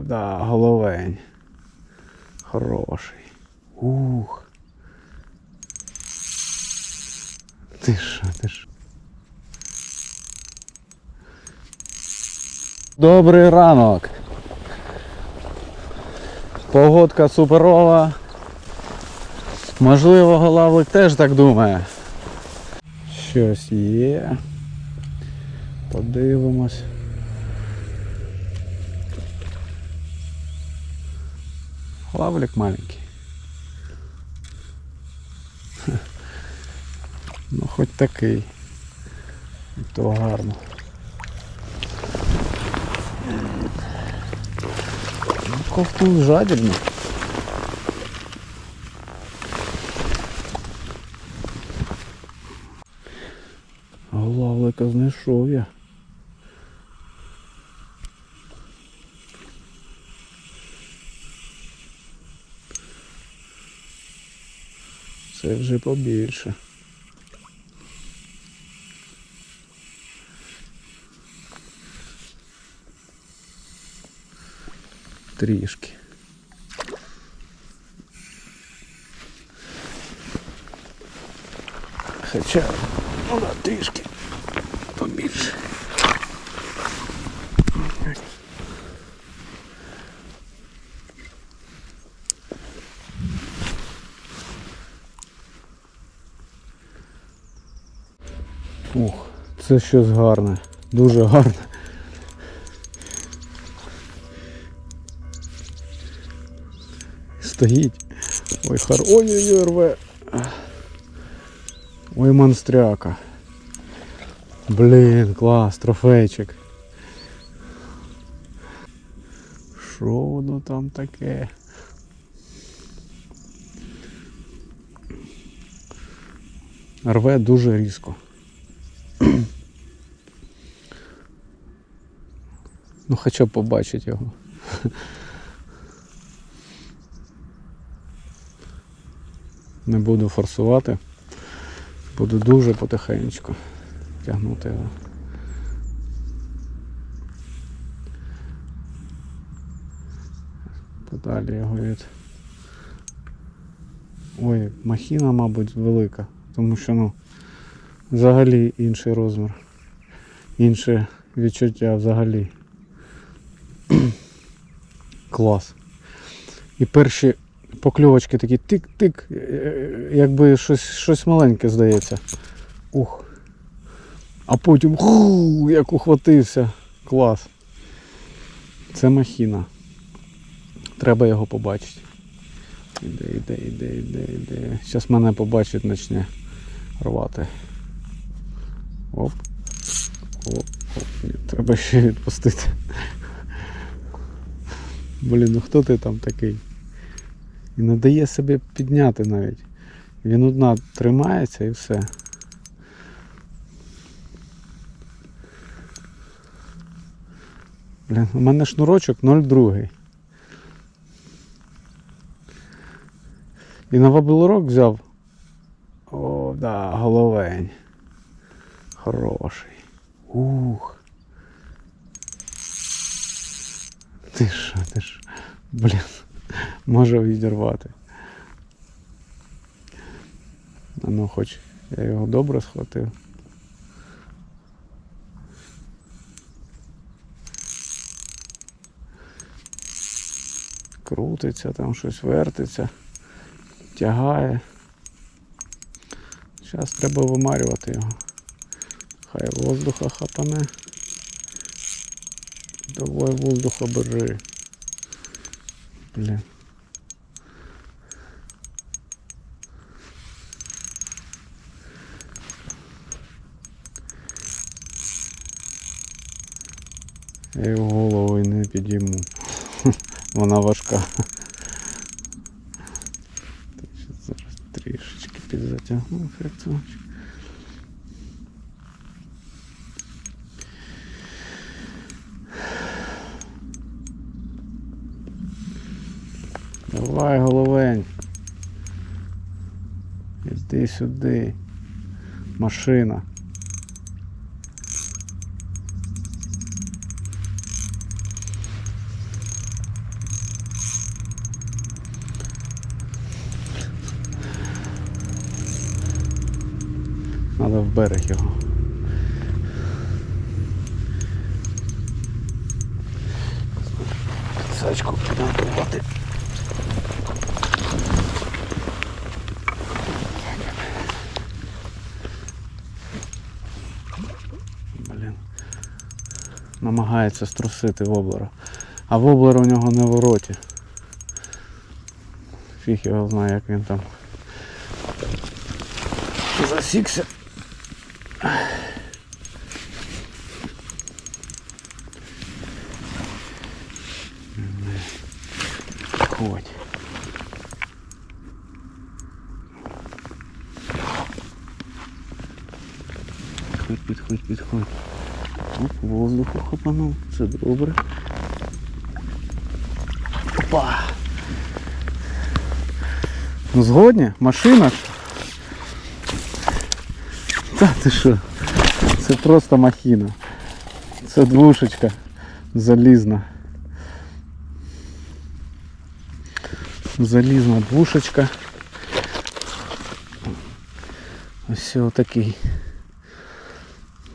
О, да, головень. Хороший. Ух. Ти що, ти що? Добрий ранок. Погодка суперова. Можливо, голавлик теж так думає. Щось є. Подивимось. Лавлик маленький. Ну хоч такий. І то гарно. Ну, Ковтун жадібно. Лавлика знайшов я. Це вже побільше. Трішки. Хоча, ну да, трішки побільше. Ух, це щось гарне, дуже гарне. Стоїть. Ой, хар. Ой-ой-ой, рве. Ой, монстряка. Блін, клас, трофейчик. Що воно там таке? Рве дуже різко. Ну хоча побачити його. Не буду форсувати. Буду дуже потихеньку тягнути його. Подалі його від. Ой, махіна, мабуть, велика, тому що ну взагалі інший розмір. Інше відчуття взагалі. Клас. І перші покльовочки такі тик-тик, е, якби щось, щось маленьке здається. Ух. А потім ху, як ухватився. Клас. Це махіна. Треба його побачити. Іде, іде, іде, іде, іде. Зараз мене побачить, почне рвати. Оп. Оп, оп. Треба ще відпустити. Блін, ну хто ти там такий? І не дає себе підняти навіть. Він одна тримається і все. Блін, у мене шнурочок 0,2. І на вабилорок взяв. О, да, головень. Хороший. Ух. Ти що, ти що? Блін, може відірвати. А ну хоч я його добре схватив. Крутиться, там щось вертиться, тягає. Зараз треба вимарювати його. Хай воздуха хапане. Давай воздуха бери. Блін. Я його голову і не підійму. Вона важка. Так, зараз трішечки підзатягну фрикціончик. Давай, головень. Іди сюди. Машина. Надо в берег його. Сачку підготувати. Намагається струсити воблера. А воблер у нього не в роті. Фіг його знає, як він там засікся. Ходь. Воздуху хопанув. Це добре. Опа! Ну згодні? Машина? ж? Та ти що? Це просто махіна. Це двушечка залізна. Залізна двушечка. Ось отакий.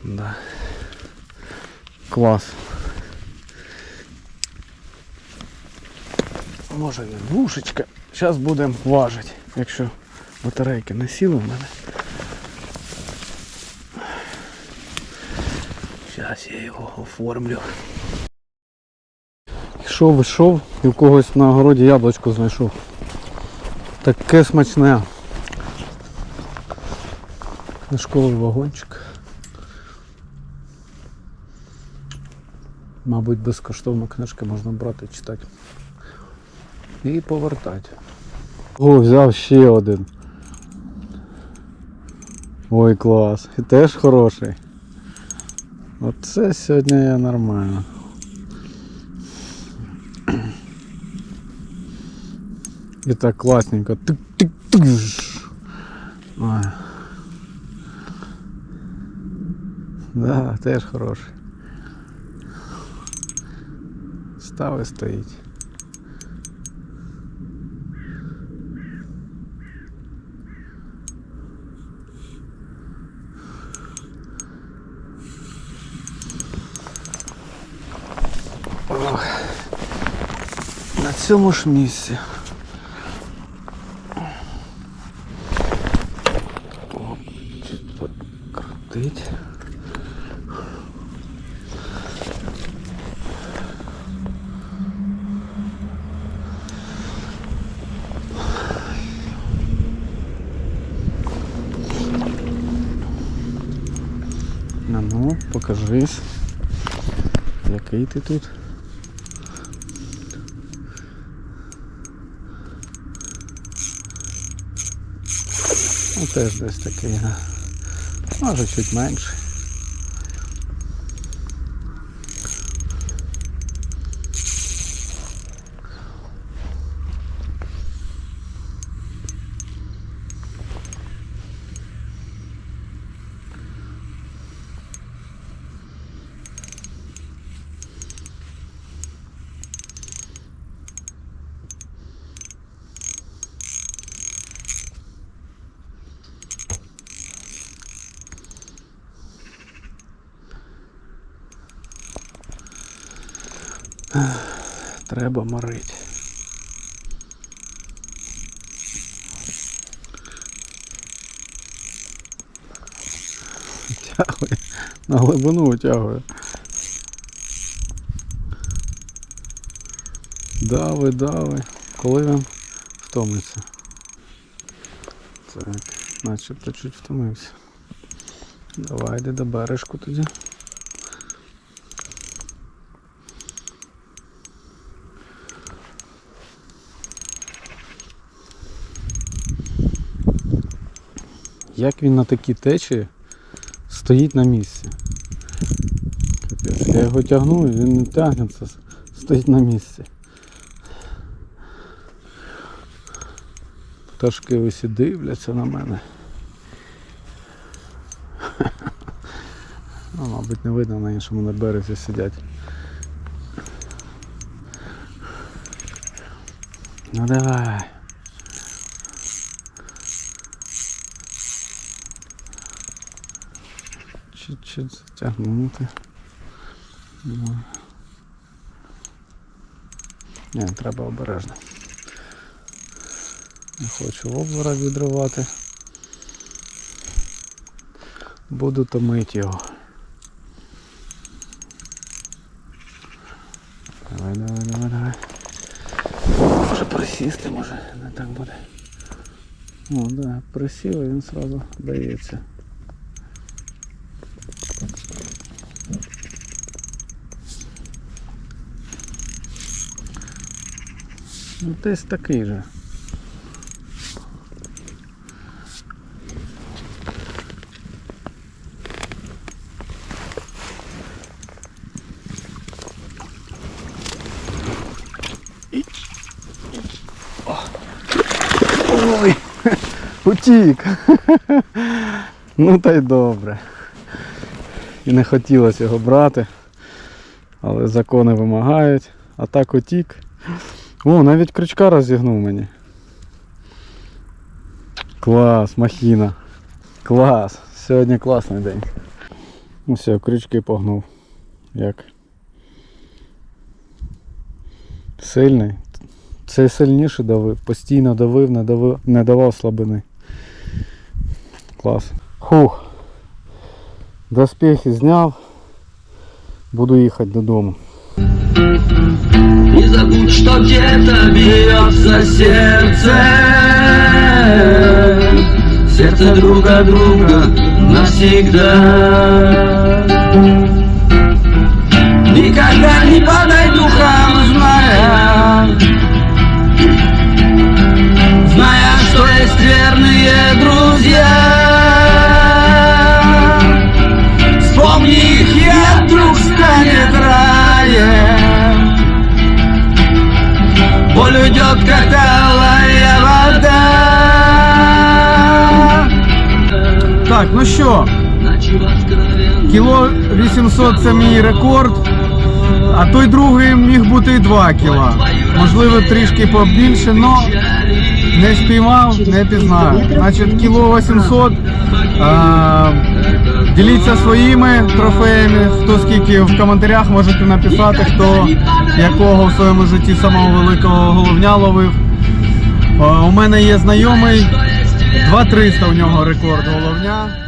Да. Клас. Може не двушечка. Зараз будемо важити, якщо батарейки не сіли в мене. Зараз я його оформлю. Йшов, йшов і в когось на огороді яблучко знайшов. Таке смачне. Книжковий вагончик. Мабуть, безкоштовно книжки можна брати, читати. І повертати. О, взяв ще один. Ой, клас. І теж хороший. Оце сьогодні я нормально. І так класненько. Тик-тик-тик. Ой. Да, теж хороший. Став і стоїть. Ох. На цьому ж місці. О, чуть покрутить. А ну, покажись. Який ти тут? Ну теж десь такий, може чуть менше. Треба морити. На глибину витягує. Дави, дави. Коли він втомиться. Так, начебто чуть втомився. Давай йди до бережку тоді. Як він на такій течії стоїть на місці? Я його тягну, і він не тягнеться, стоїть на місці. Пташки усі дивляться на мене. Ну, мабуть, не видно на іншому на березі сидять. Ну давай. Чуть-чуть затягнути. Ну. Ні, треба обережно. Не хочу обвора відривати. Буду томити його. Давай, давай, давай, давай. Може присісти, може не так буде. О, да, присів він сразу дається. Ну, десь такий же. Ой, утік. Ну та й добре. І не хотілося його брати, але закони вимагають. А так утік. О, навіть крючка розігнув мені. Клас, махіна. Клас. Сьогодні класний день. Ну все, крючки погнув. Як? Сильний. Цей сильніше давив, постійно давив, не, давив, не давав слабини. Клас. Хух. Доспехи зняв. Буду їхати додому. Забудь, что где-то бьется сердце. Сердце друга друга навсегда. Никогда не подай духом, зная Зная, что есть верные друзья Так, ну що, кіло 800 це мій рекорд, а той другий міг бути і 2 кіла. Можливо, трішки побільше, але не спіймав, не пізнаю. Значить, кіло 800. А, діліться своїми трофеями, хто скільки в коментарях можете написати, хто якого в своєму житті самого великого головня ловив. У мене є знайомий, 2300 у нього рекорд головня.